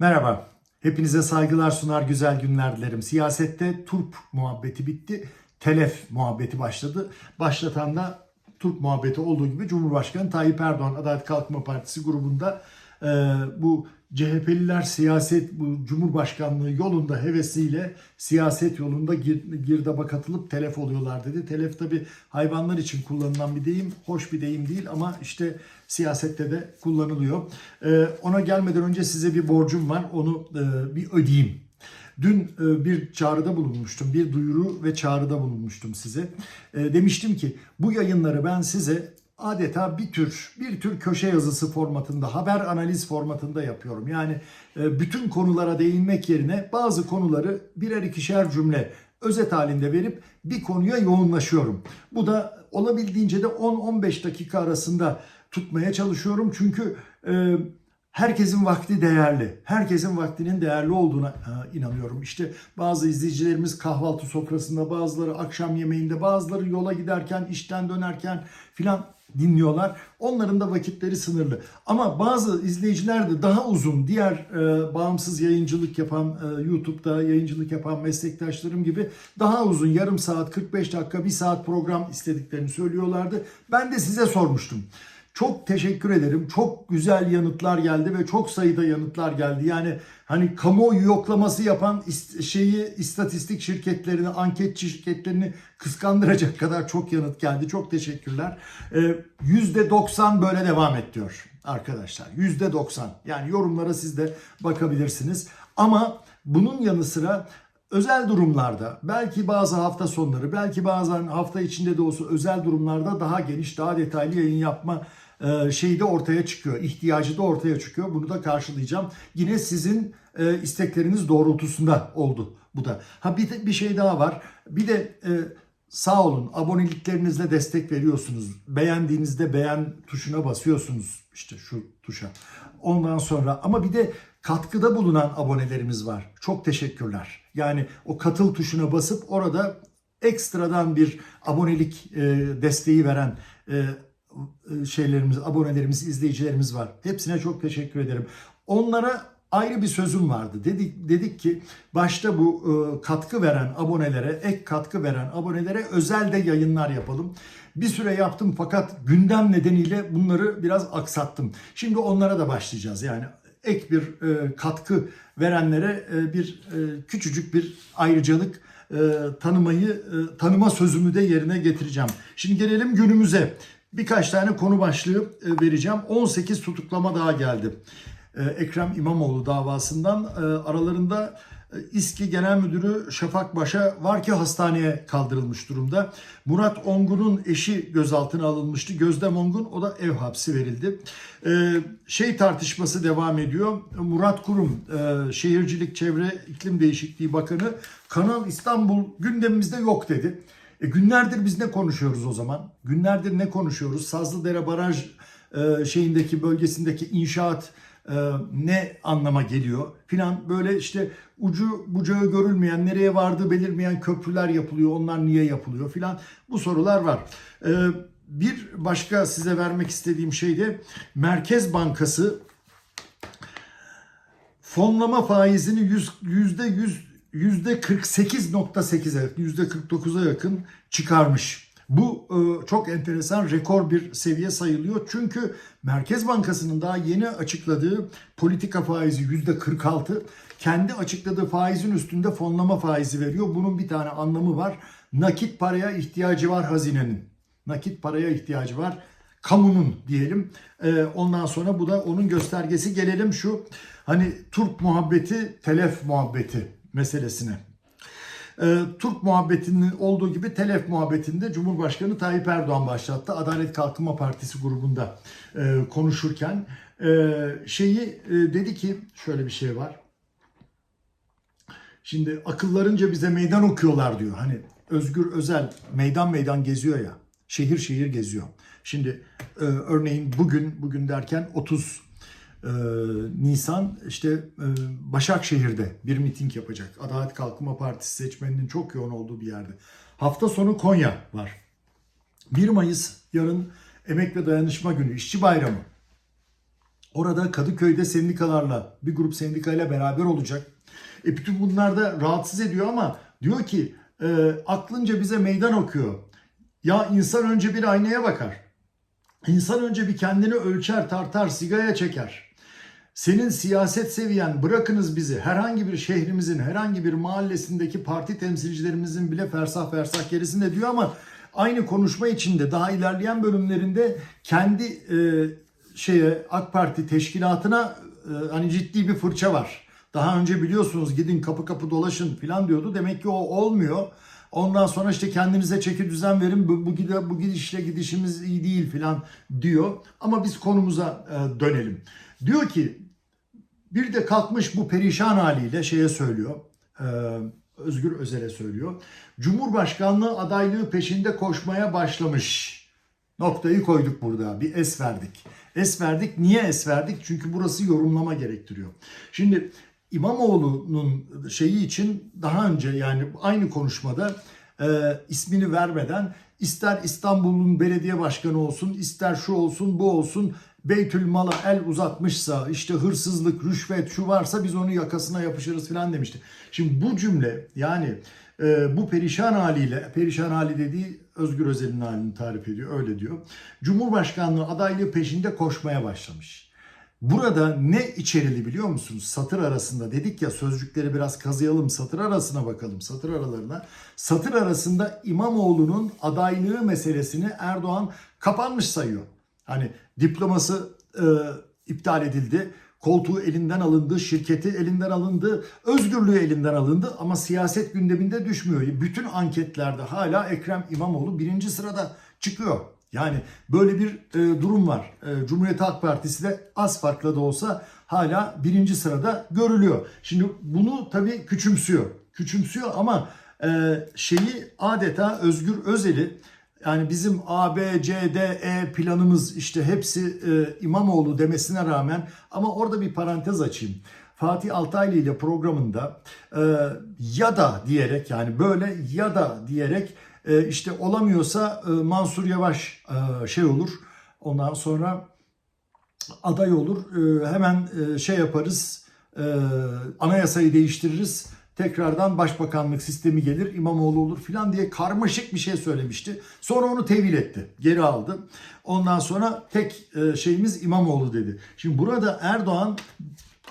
Merhaba. Hepinize saygılar sunar, güzel günler dilerim. Siyasette Turp muhabbeti bitti. Telef muhabbeti başladı. Başlatan da Turp muhabbeti olduğu gibi Cumhurbaşkanı Tayyip Erdoğan Adalet Kalkınma Partisi grubunda bu CHP'liler siyaset bu Cumhurbaşkanlığı yolunda hevesiyle siyaset yolunda gir, girdaba katılıp telef oluyorlar dedi. Telef tabi hayvanlar için kullanılan bir deyim. Hoş bir deyim değil ama işte siyasette de kullanılıyor. E, ona gelmeden önce size bir borcum var. Onu e, bir ödeyeyim. Dün e, bir çağrıda bulunmuştum, bir duyuru ve çağrıda bulunmuştum size. E, Demiştim ki bu yayınları ben size adeta bir tür bir tür köşe yazısı formatında, haber analiz formatında yapıyorum. Yani e, bütün konulara değinmek yerine bazı konuları birer ikişer cümle özet halinde verip bir konuya yoğunlaşıyorum. Bu da olabildiğince de 10-15 dakika arasında tutmaya çalışıyorum. Çünkü e, herkesin vakti değerli. Herkesin vaktinin değerli olduğuna inanıyorum. İşte bazı izleyicilerimiz kahvaltı sofrasında, bazıları akşam yemeğinde, bazıları yola giderken, işten dönerken filan dinliyorlar. Onların da vakitleri sınırlı. Ama bazı izleyiciler de daha uzun diğer e, bağımsız yayıncılık yapan e, YouTube'da yayıncılık yapan meslektaşlarım gibi daha uzun yarım saat 45 dakika bir saat program istediklerini söylüyorlardı. Ben de size sormuştum. Çok teşekkür ederim. Çok güzel yanıtlar geldi ve çok sayıda yanıtlar geldi. Yani hani kamuoyu yoklaması yapan ist- şeyi istatistik şirketlerini, anketçi şirketlerini kıskandıracak kadar çok yanıt geldi. Çok teşekkürler. Ee, %90 böyle devam et diyor arkadaşlar. %90. Yani yorumlara siz de bakabilirsiniz. Ama bunun yanı sıra özel durumlarda belki bazı hafta sonları belki bazen hafta içinde de olsa özel durumlarda daha geniş daha detaylı yayın yapma şeyi de ortaya çıkıyor. ihtiyacı da ortaya çıkıyor. Bunu da karşılayacağım. Yine sizin e, istekleriniz doğrultusunda oldu bu da. Ha bir, de- bir şey daha var. Bir de e, sağ olun aboneliklerinizle destek veriyorsunuz. Beğendiğinizde beğen tuşuna basıyorsunuz. işte şu tuşa. Ondan sonra ama bir de katkıda bulunan abonelerimiz var. Çok teşekkürler. Yani o katıl tuşuna basıp orada ekstradan bir abonelik e, desteği veren e, e, şeylerimiz, abonelerimiz, izleyicilerimiz var. Hepsine çok teşekkür ederim. Onlara ayrı bir sözüm vardı. Dedik dedik ki başta bu e, katkı veren abonelere, ek katkı veren abonelere özel de yayınlar yapalım. Bir süre yaptım fakat gündem nedeniyle bunları biraz aksattım. Şimdi onlara da başlayacağız. Yani ek bir e, katkı verenlere e, bir e, küçücük bir ayrıcalık e, tanımayı e, tanıma sözümü de yerine getireceğim. Şimdi gelelim günümüze. Birkaç tane konu başlığı e, vereceğim. 18 tutuklama daha geldi. E, Ekrem İmamoğlu davasından e, aralarında İSKİ Genel Müdürü Şafak Baş'a var ki hastaneye kaldırılmış durumda. Murat Ongun'un eşi gözaltına alınmıştı. Gözdem Ongun o da ev hapsi verildi. Şey tartışması devam ediyor. Murat Kurum Şehircilik Çevre İklim Değişikliği Bakanı Kanal İstanbul gündemimizde yok dedi. E günlerdir biz ne konuşuyoruz o zaman? Günlerdir ne konuşuyoruz? Sazlıdere Baraj e, şeyindeki bölgesindeki inşaat e, ne anlama geliyor filan böyle işte ucu bucağı görülmeyen nereye vardığı belirmeyen köprüler yapılıyor onlar niye yapılıyor filan bu sorular var. E, bir başka size vermek istediğim şey de Merkez Bankası fonlama faizini yüz- yüzde yüz 48.8'e yüzde 49'a yakın çıkarmış. Bu e, çok enteresan rekor bir seviye sayılıyor. Çünkü Merkez Bankası'nın daha yeni açıkladığı politika faizi yüzde 46. Kendi açıkladığı faizin üstünde fonlama faizi veriyor. Bunun bir tane anlamı var. Nakit paraya ihtiyacı var hazinenin. Nakit paraya ihtiyacı var kamunun diyelim. Ee, ondan sonra bu da onun göstergesi. Gelelim şu hani Türk muhabbeti, telef muhabbeti meselesine. Ee, Türk muhabbetinin olduğu gibi telef muhabbetinde Cumhurbaşkanı Tayyip Erdoğan başlattı. Adalet Kalkınma Partisi grubunda e, konuşurken e, şeyi e, dedi ki şöyle bir şey var. Şimdi akıllarınca bize meydan okuyorlar diyor. Hani Özgür Özel meydan meydan geziyor ya. Şehir şehir geziyor. Şimdi e, örneğin bugün bugün derken 30 e, Nisan işte e, Başakşehir'de bir miting yapacak. Adalet Kalkınma Partisi seçmeninin çok yoğun olduğu bir yerde. Hafta sonu Konya var. 1 Mayıs yarın Emek ve Dayanışma Günü, İşçi Bayramı. Orada Kadıköy'de sendikalarla bir grup sendikayla beraber olacak. E bütün bunlar da rahatsız ediyor ama diyor ki e, aklınca bize meydan okuyor. Ya insan önce bir aynaya bakar. İnsan önce bir kendini ölçer, tartar, sigaya çeker. Senin siyaset seviyen bırakınız bizi herhangi bir şehrimizin, herhangi bir mahallesindeki parti temsilcilerimizin bile fersah fersah gerisinde diyor ama aynı konuşma içinde daha ilerleyen bölümlerinde kendi e, şeye AK Parti teşkilatına e, hani ciddi bir fırça var. Daha önce biliyorsunuz gidin kapı kapı dolaşın falan diyordu. Demek ki o olmuyor. Ondan sonra işte kendinize çeki düzen verin. Bu, bu, bu gidişle gidişimiz iyi değil falan diyor. Ama biz konumuza e, dönelim. Diyor ki bir de kalkmış bu perişan haliyle şeye söylüyor. e, Özgür Özel'e söylüyor. Cumhurbaşkanlığı adaylığı peşinde koşmaya başlamış. Noktayı koyduk burada. Bir es verdik. Es verdik. Niye es verdik? Çünkü burası yorumlama gerektiriyor. Şimdi İmamoğlu'nun şeyi için daha önce yani aynı konuşmada e, ismini vermeden ister İstanbul'un belediye başkanı olsun, ister şu olsun, bu olsun Beytül Mal'a el uzatmışsa, işte hırsızlık, rüşvet şu varsa biz onu yakasına yapışırız falan demişti. Şimdi bu cümle yani e, bu perişan haliyle, perişan hali dediği Özgür Özel'in halini tarif ediyor, öyle diyor. Cumhurbaşkanlığı adaylığı peşinde koşmaya başlamış. Burada ne içerili biliyor musunuz? Satır arasında dedik ya sözcükleri biraz kazıyalım satır arasına bakalım satır aralarına. Satır arasında İmamoğlu'nun adaylığı meselesini Erdoğan kapanmış sayıyor. Hani diploması e, iptal edildi. Koltuğu elinden alındı, şirketi elinden alındı, özgürlüğü elinden alındı ama siyaset gündeminde düşmüyor. Bütün anketlerde hala Ekrem İmamoğlu birinci sırada çıkıyor. Yani böyle bir e, durum var. E, Cumhuriyet Halk Partisi de az farkla da olsa hala birinci sırada görülüyor. Şimdi bunu tabii küçümsüyor. Küçümsüyor ama e, şeyi adeta Özgür Özel'i yani bizim A, B, C, D, E planımız işte hepsi e, İmamoğlu demesine rağmen ama orada bir parantez açayım. Fatih Altaylı ile programında e, ya da diyerek yani böyle ya da diyerek e, işte olamıyorsa e, Mansur Yavaş e, şey olur. Ondan sonra aday olur. E, hemen e, şey yaparız. E, anayasayı değiştiririz. Tekrardan başbakanlık sistemi gelir. İmamoğlu olur filan diye karmaşık bir şey söylemişti. Sonra onu tevil etti. Geri aldı. Ondan sonra tek e, şeyimiz İmamoğlu dedi. Şimdi burada Erdoğan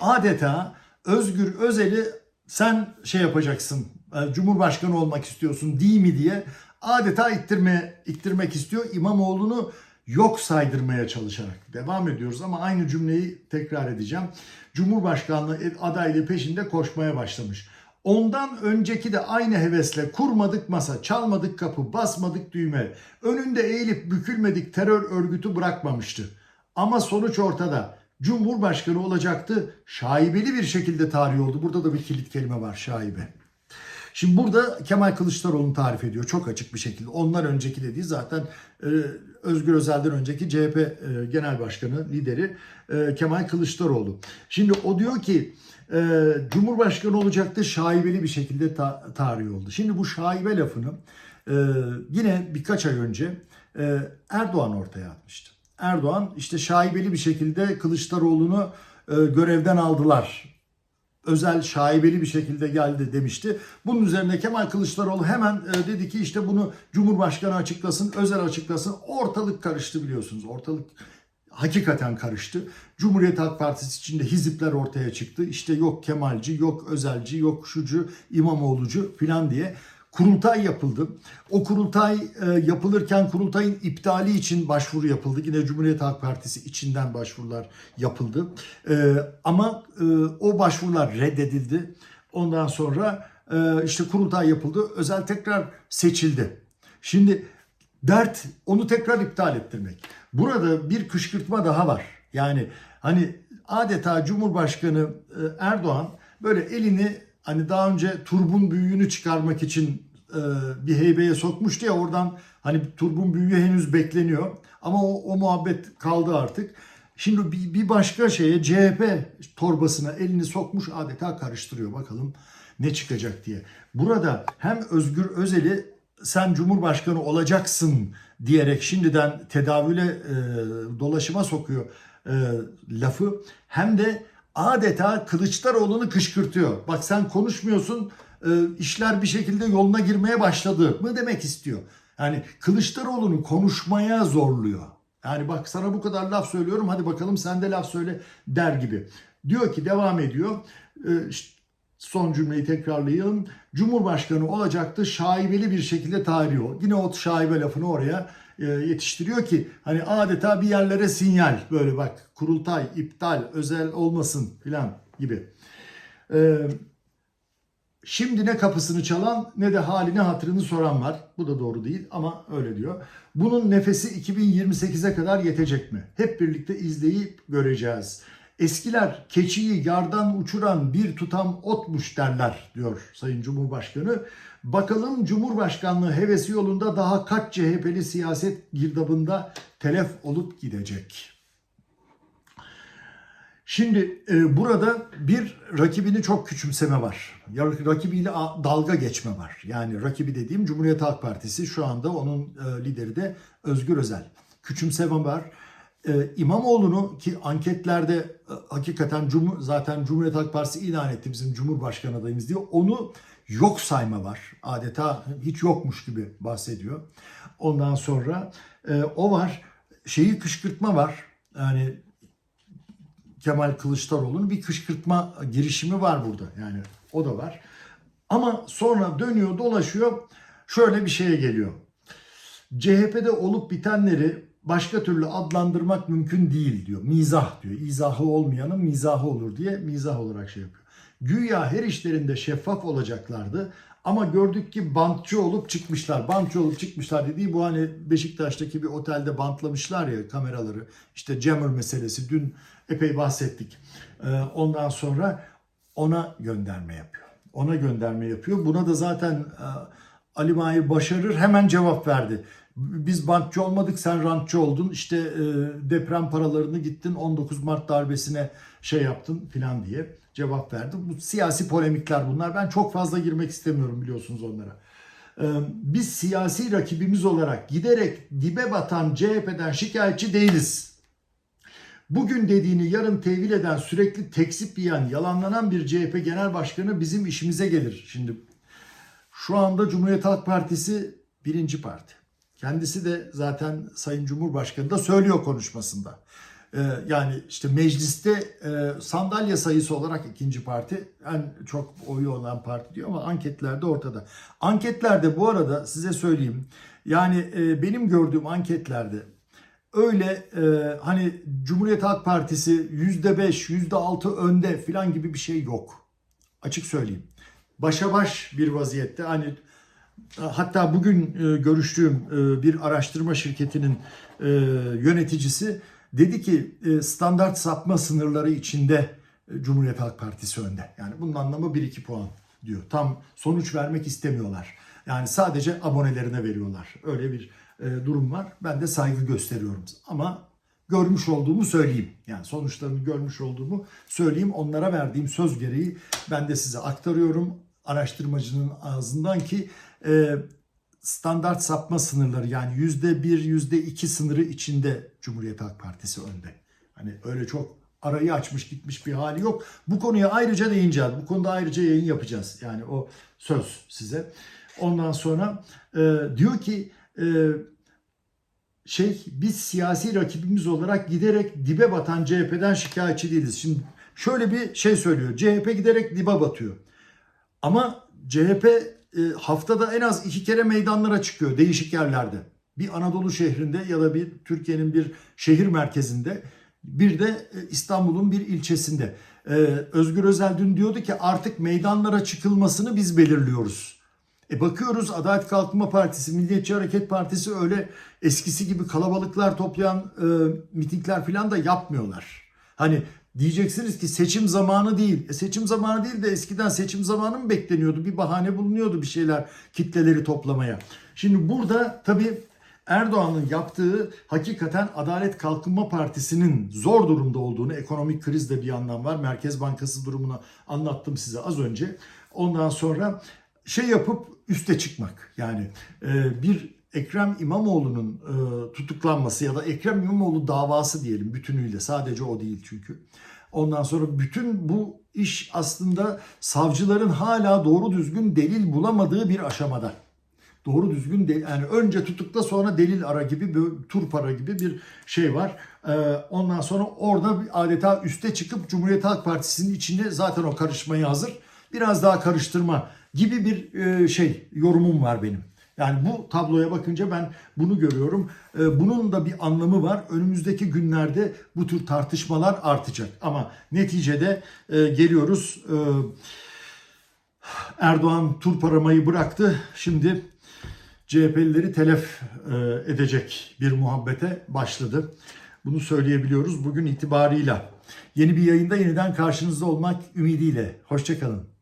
adeta Özgür Özel'i sen şey yapacaksın. e, Cumhurbaşkanı olmak istiyorsun değil mi diye adeta ittirme, ittirmek istiyor. İmamoğlu'nu yok saydırmaya çalışarak devam ediyoruz ama aynı cümleyi tekrar edeceğim. Cumhurbaşkanlığı adaylığı peşinde koşmaya başlamış. Ondan önceki de aynı hevesle kurmadık masa, çalmadık kapı, basmadık düğme, önünde eğilip bükülmedik terör örgütü bırakmamıştı. Ama sonuç ortada. Cumhurbaşkanı olacaktı. Şaibeli bir şekilde tarih oldu. Burada da bir kilit kelime var şaibe. Şimdi burada Kemal Kılıçdaroğlu'nu tarif ediyor çok açık bir şekilde. Onlar önceki dediği zaten e, Özgür Özel'den önceki CHP e, Genel Başkanı, lideri e, Kemal Kılıçdaroğlu. Şimdi o diyor ki e, Cumhurbaşkanı olacaktı şaibeli bir şekilde ta- tarih oldu. Şimdi bu şaibe lafını yine birkaç ay önce Erdoğan ortaya atmıştı. Erdoğan işte şaibeli bir şekilde Kılıçdaroğlu'nu görevden aldılar özel şaibeli bir şekilde geldi demişti. Bunun üzerine Kemal Kılıçdaroğlu hemen e, dedi ki işte bunu Cumhurbaşkanı açıklasın, özel açıklasın. Ortalık karıştı biliyorsunuz. Ortalık hakikaten karıştı. Cumhuriyet Halk Partisi içinde hizipler ortaya çıktı. İşte yok Kemalci, yok Özelci, yok şucu, İmamoğlucu filan diye kurultay yapıldı. O kurultay e, yapılırken kurultayın iptali için başvuru yapıldı. Yine Cumhuriyet Halk Partisi içinden başvurular yapıldı. E, ama e, o başvurular reddedildi. Ondan sonra e, işte kurultay yapıldı. Özel tekrar seçildi. Şimdi dert onu tekrar iptal ettirmek. Burada bir kışkırtma daha var. Yani hani adeta Cumhurbaşkanı e, Erdoğan böyle elini hani daha önce turbun büyüğünü çıkarmak için e, bir heybeye sokmuştu ya oradan hani turbun büyüğü henüz bekleniyor. Ama o, o muhabbet kaldı artık. Şimdi bir, bir başka şeye CHP torbasına elini sokmuş adeta karıştırıyor bakalım ne çıkacak diye. Burada hem Özgür Özel'i sen Cumhurbaşkanı olacaksın diyerek şimdiden tedavüle e, dolaşıma sokuyor e, lafı hem de adeta Kılıçdaroğlu'nu kışkırtıyor. Bak sen konuşmuyorsun e, işler bir şekilde yoluna girmeye başladı mı demek istiyor. Yani Kılıçdaroğlu'nu konuşmaya zorluyor. Yani bak sana bu kadar laf söylüyorum hadi bakalım sen de laf söyle der gibi. Diyor ki devam ediyor. E, son cümleyi tekrarlayalım. Cumhurbaşkanı olacaktı şaibeli bir şekilde tarihi o. Yine o şaibe lafını oraya yetiştiriyor ki hani adeta bir yerlere sinyal böyle bak kurultay iptal özel olmasın filan gibi. E, Şimdi ne kapısını çalan ne de halini hatırını soran var. Bu da doğru değil ama öyle diyor. Bunun nefesi 2028'e kadar yetecek mi? Hep birlikte izleyip göreceğiz. Eskiler keçiyi yardan uçuran bir tutam otmuş derler diyor Sayın Cumhurbaşkanı. Bakalım Cumhurbaşkanlığı hevesi yolunda daha kaç CHP'li siyaset girdabında telef olup gidecek? Şimdi e, burada bir rakibini çok küçümseme var. Ya, rakibiyle dalga geçme var. Yani rakibi dediğim Cumhuriyet Halk Partisi şu anda onun e, lideri de Özgür Özel. Küçümseme var. E, İmamoğlu'nu ki anketlerde e, hakikaten Cumhur, zaten Cumhuriyet Halk Partisi ilan etti bizim Cumhurbaşkanı adayımız diye. Onu yok sayma var. Adeta hiç yokmuş gibi bahsediyor. Ondan sonra e, o var. Şeyi kışkırtma var. Yani Kemal Kılıçdaroğlu'nun bir kışkırtma girişimi var burada. Yani o da var. Ama sonra dönüyor dolaşıyor şöyle bir şeye geliyor. CHP'de olup bitenleri başka türlü adlandırmak mümkün değil diyor. Mizah diyor. İzahı olmayanın mizahı olur diye mizah olarak şey yapıyor. Güya her işlerinde şeffaf olacaklardı. Ama gördük ki bantçı olup çıkmışlar. Bantçı olup çıkmışlar dediği bu hani Beşiktaş'taki bir otelde bantlamışlar ya kameraları. İşte Jammer meselesi dün epey bahsettik. Ee, ondan sonra ona gönderme yapıyor. Ona gönderme yapıyor. Buna da zaten e, Ali Mahir Başarır hemen cevap verdi. Biz bankçı olmadık sen rantçı oldun. İşte e, deprem paralarını gittin 19 Mart darbesine şey yaptın filan diye cevap verdi. Bu siyasi polemikler bunlar. Ben çok fazla girmek istemiyorum biliyorsunuz onlara. Ee, Biz siyasi rakibimiz olarak giderek dibe batan CHP'den şikayetçi değiliz. Bugün dediğini yarın tevil eden, sürekli tekzip yiyen, yalanlanan bir CHP genel başkanı bizim işimize gelir. Şimdi şu anda Cumhuriyet Halk Partisi birinci parti. Kendisi de zaten Sayın Cumhurbaşkanı da söylüyor konuşmasında. Ee, yani işte mecliste e, sandalye sayısı olarak ikinci parti en çok oyu olan parti diyor ama anketlerde ortada. Anketlerde bu arada size söyleyeyim yani e, benim gördüğüm anketlerde öyle e, hani Cumhuriyet Halk Partisi yüzde beş, yüzde altı önde falan gibi bir şey yok. Açık söyleyeyim. Başa baş bir vaziyette hani hatta bugün görüştüğüm bir araştırma şirketinin yöneticisi dedi ki e, standart sapma sınırları içinde e, Cumhuriyet Halk Partisi önde. Yani bunun anlamı 1-2 puan diyor. Tam sonuç vermek istemiyorlar. Yani sadece abonelerine veriyorlar. Öyle bir e, durum var. Ben de saygı gösteriyorum. Ama görmüş olduğumu söyleyeyim. Yani sonuçlarını görmüş olduğumu söyleyeyim. Onlara verdiğim söz gereği ben de size aktarıyorum. Araştırmacının ağzından ki standart sapma sınırları yani yüzde bir, yüzde iki sınırı içinde Cumhuriyet Halk Partisi önde. Hani öyle çok arayı açmış gitmiş bir hali yok. Bu konuya ayrıca değineceğiz. Bu konuda ayrıca yayın yapacağız. Yani o söz size. Ondan sonra e, diyor ki e, şey biz siyasi rakibimiz olarak giderek dibe batan CHP'den şikayetçi değiliz. Şimdi şöyle bir şey söylüyor. CHP giderek dibe batıyor. Ama CHP e, haftada en az iki kere meydanlara çıkıyor değişik yerlerde. Bir Anadolu şehrinde ya da bir Türkiye'nin bir şehir merkezinde bir de e, İstanbul'un bir ilçesinde. E, Özgür Özel dün diyordu ki artık meydanlara çıkılmasını biz belirliyoruz. E bakıyoruz Adalet Kalkınma Partisi, Milliyetçi Hareket Partisi öyle eskisi gibi kalabalıklar toplayan e, mitingler falan da yapmıyorlar. Hani diyeceksiniz ki seçim zamanı değil. E seçim zamanı değil de eskiden seçim zamanı mı bekleniyordu? Bir bahane bulunuyordu bir şeyler kitleleri toplamaya. Şimdi burada tabii Erdoğan'ın yaptığı hakikaten Adalet Kalkınma Partisi'nin zor durumda olduğunu, ekonomik kriz de bir yandan var. Merkez Bankası durumunu anlattım size az önce. Ondan sonra şey yapıp üste çıkmak. Yani e, bir Ekrem İmamoğlu'nun e, tutuklanması ya da Ekrem İmamoğlu davası diyelim bütünüyle sadece o değil çünkü. Ondan sonra bütün bu iş aslında savcıların hala doğru düzgün delil bulamadığı bir aşamada. Doğru düzgün de, yani önce tutukla sonra delil ara gibi bir tur para gibi bir şey var. Ee, ondan sonra orada adeta üste çıkıp Cumhuriyet Halk Partisi'nin içine zaten o karışmaya hazır. Biraz daha karıştırma gibi bir e, şey yorumum var benim. Yani bu tabloya bakınca ben bunu görüyorum. Ee, bunun da bir anlamı var. Önümüzdeki günlerde bu tür tartışmalar artacak. Ama neticede e, geliyoruz. E, Erdoğan tur paramayı bıraktı. Şimdi CHP'lileri telef e, edecek bir muhabbete başladı. Bunu söyleyebiliyoruz bugün itibarıyla. Yeni bir yayında yeniden karşınızda olmak ümidiyle. Hoşçakalın.